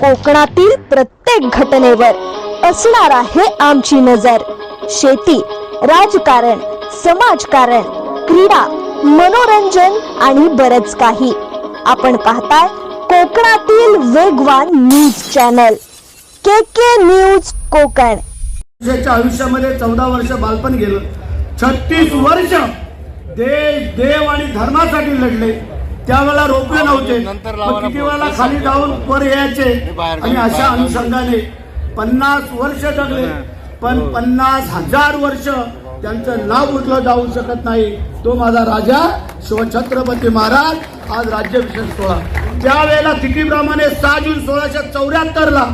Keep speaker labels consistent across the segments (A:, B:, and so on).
A: कोकणातील प्रत्येक घटनेवर असणार आहे आमची नजर. शेती राजकारण समाजकारण क्रीडा मनोरंजन आणि बरच काही. आपण पाहताय कोकणातील वेगवान news channel. K K news Konkan.
B: त्याच्या आयुष्यामध्ये चौदा वर्ष बालपण गेलं. छत्तीस वर्ष देश देव आणि धर्मासाठी लढले. त्यावेळेला रोपवे नव्हते. मग किती वेळेला खाली जाऊन वर यायचे आणि अशा अनुषंगाने पन्नास वर्ष जगले. पण पन्नास हजार वर्ष त्यांचं नाव उठलं जाऊ शकत नाही. तो माझा राजा शिवछत्रपती महाराज आज राज्याभिषेक सोहळा. त्यावेळेला तिथीप्रमाणे सहा जून सोळाशे चौऱ्याहत्तर ला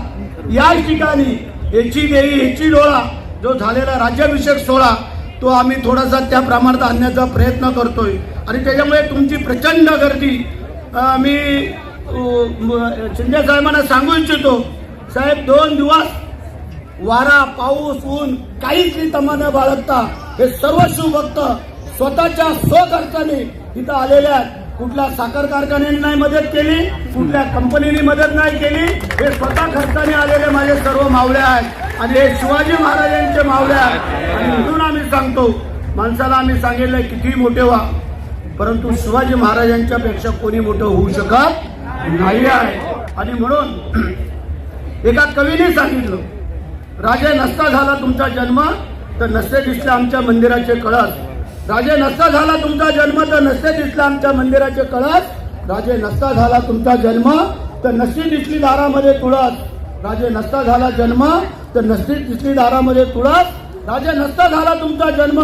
B: याच ठिकाणी याची देवी याची डोळा जो झालेला राज्याभिषेक सोहळा तो आम्ही थोडासा त्या प्रमाणात आणण्याचा प्रयत्न करतोय. आणि त्याच्यामुळे तुमची प्रचंड गर्दी. मी शिंदे साहेबांना सांगू इच्छितो साहेब दोन दिवस वारा पाऊस ऊन काहीच तमा न बाळगता हे सर्व शिवभक्त स्वतःच्या स्वखर्चाने इथं आलेले आहेत. कुठल्या साखर कारखान्याने नाही मदत केली कुठल्या कंपनीने मदत नाही केली हे स्वतः खर्चाने आलेले माझे सर्व मावळे आहेत. आणि हे शिवाजी महाराजांचे मावळे आहेत. आणि म्हणून आम्ही सांगतो माणसाला आम्ही सांगितलं किती मोठे व्हा. परंतु शिवाजी महाराजांच्या पेक्षा कोणी मोठं होऊ शकत नाही आहे. आणि म्हणून एका कवीने सांगितलं राजे नसता झाला तुमचा जन्म तर नसते दिसले आमच्या मंदिराचे कळस. राजे नसता झाला तुमचा जन्म तर नसते दिसले आमच्या मंदिराचे कळस. राजे नसता झाला तुमचा जन्म तर नसती दिसली दारामध्ये तुळस. राजे नसता झाला जन्म तर नसती दिसली दारामध्ये तुळस. राजे नसता झाला तुमचा जन्म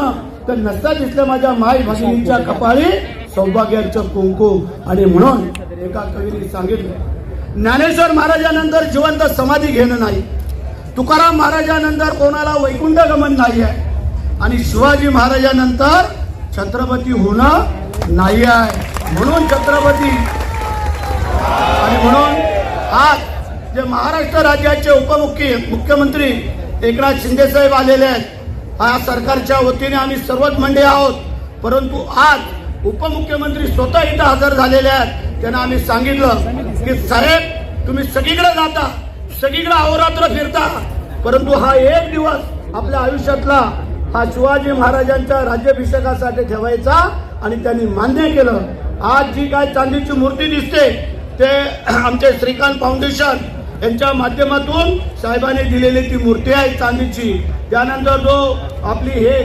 B: तर नसता दिसलं माझ्या माई भगिनीच्या कपाळी सौभाग्याचं कुंकुम आणि म्हणून एका कवीने सांगितलं ज्ञानेश्वर महाराजानंतर जिवंत समाधी घेणं नाही. तुकाराम महाराजानंतर कोणाला वैकुंठ गमन नाही आहे आणि शिवाजी महाराजानंतर छत्रपती होणं नाही आहे म्हणून छत्रपती आणि म्हणून आज जे महाराष्ट्र राज्याचे उपमुख्य मुख्यमंत्री एकनाथ शिंदे साहेब आलेले आहेत हा सरकारच्या वतीने आम्ही सर्वच मंडळी आहोत. परंतु आज उपमुख्यमंत्री स्वतः इथं हजर झालेले आहेत. त्यांना आम्ही सांगितलं की साहेब तुम्ही सगळीकडे जाता. सगळीकडे अहोरात्र फिरता. परंतु हा एक दिवस आपल्या आयुष्यातला हा शिवाजी महाराजांच्या राज्याभिषेकासाठी ठेवायचा आणि त्यांनी मान्य केलं. आज जी काय चांदीची मूर्ती दिसते ते आमचे श्रीकांत फाउंडेशन यांच्या माध्यमातून साहेबांनी दिलेली ती मूर्ती आहे चांदीची. त्यानंतर जो आपली हे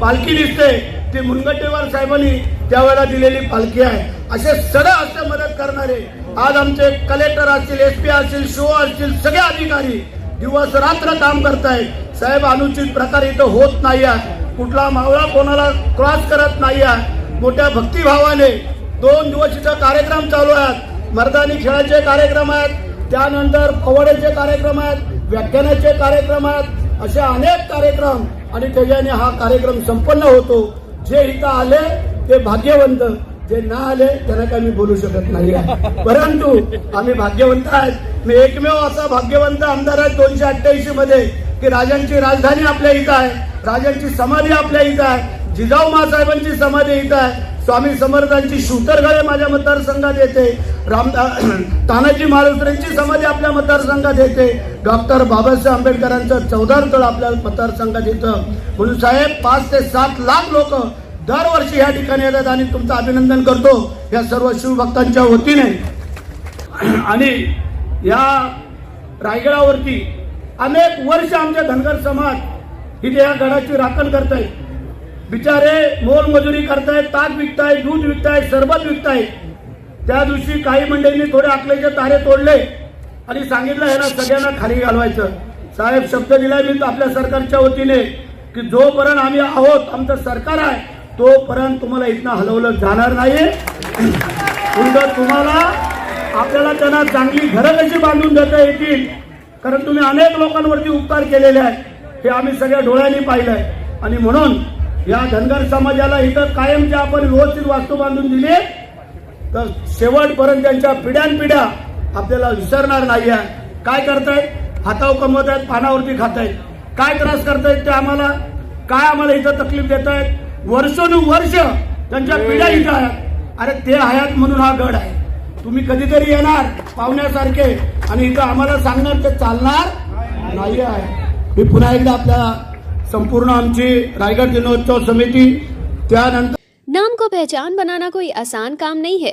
B: पालखी दिसते ती मुनगंटेवार साहेबांनी त्यावेळेला दिलेली पालखी आहे. असे सगळं असं मदत करणारे आज आमचे कलेक्टर असतील एस पी असतील शो असतील सगळे अधिकारी दिवस रात्र काम करतायत. साहेब अनुचित प्रकार इथं होत नाही आहे कुठला मावळा कोणाला क्रॉस करत नाही आहे मोठ्या भक्तिभावाने दोन दिवस इथं कार्यक्रम चालू आहेत. मर्दानी खेळाचे कार्यक्रम आहेत. त्यानंतर पवड्याचे कार्यक्रम आहेत. व्याख्यानाचे कार्यक्रम आहेत. असे अनेक कार्यक्रम आणि त्याच्याने हा कार्यक्रम संपन्न होतो. जे इथं आले ते भाग्यवंत. जे ना आले त्यांना काही मी बोलू शकत नाही. परंतु आम्ही भाग्यवंत आहेत. मी एकमेव असा भाग्यवंत आमदार आहे दोनशे अठ्ठ्याऐंशी मध्ये की राजांची राजधानी आपल्या इथं आहे. राजांची समाधी आपल्या इथं आहे. जिजाऊ मासाहेबांची समाधी इथं आहे. स्वामी समर्थांची शूतरगळे माझ्या मतदारसंघात येते. राम तानाजी महाराष्ट्रांची समाधी आपल्या मतदारसंघात येते. डॉक्टर बाबासाहेब आंबेडकरांचं चौदार तळ आपल्या मतदारसंघात येतं. म्हणून साहेब पाच ते सात लाख लोक दरवर्षी या ठिकाणी येतात आणि तुमचं अभिनंदन करतो. या सर्व शिवभक्तांच्या वतीने. आणि या रायगडावरती अनेक वर्ष आमच्या धनगर समाज इथे या गडाची राखण करतायत. बिचारे मोलमजुरी करतायत ताक विकतायत दूध विकतायत सरबत विकतायत. त्या दिवशी काही मंडळींनी थोडे आकल्याचे तारे तोडले. आणि सांगितलं ह्याला सगळ्यांना खाली घालवायचं. साहेब शब्द दिलाय मी आपल्या सरकारच्या वतीने की जोपर्यंत आम्ही आहोत आमचं सरकार आहे तोपर्यंत तुम्हाला इथनं हलवलं जाणार नाही उलट तुम्हाला आपल्याला त्यांना चांगली घरं कशी बांधून देता येतील? कारण तुम्ही अनेक लोकांवरती उपकार केलेले आहेत. हे आम्ही सगळ्या डोळ्यांनी पाहिलंय. आणि म्हणून या धनगर समाजाला इथं कायमच्या आपण व्यवस्थित वास्तू बांधून दिली. तर शेवटपर्यंत त्यांच्या पिढ्यानपिढ्या आपल्याला विसरणार नाही आहे काय करतायत हाताव कमवत आहेत पानावरती खात आहेत. काय त्रास करतायत ते आम्हाला काय आम्हाला इथं तकलीफ देत आहेत? वर्षानुवर्ष त्यांच्या पिढ्या इथं आहेत. अरे ते हयात म्हणून हा गड आहे. तुम्ही कधीतरी येणार पाहुण्यासारखे. आणि इथं आम्हाला सांगणार ते चालणार नाही आहे मी पुन्हा एकदा आपल्या संपूर्ण आमची रायगड दिनोत्सव समिती त्यानंतर
C: नाम को पहचान बनाना कोई आसान काम नहीं है।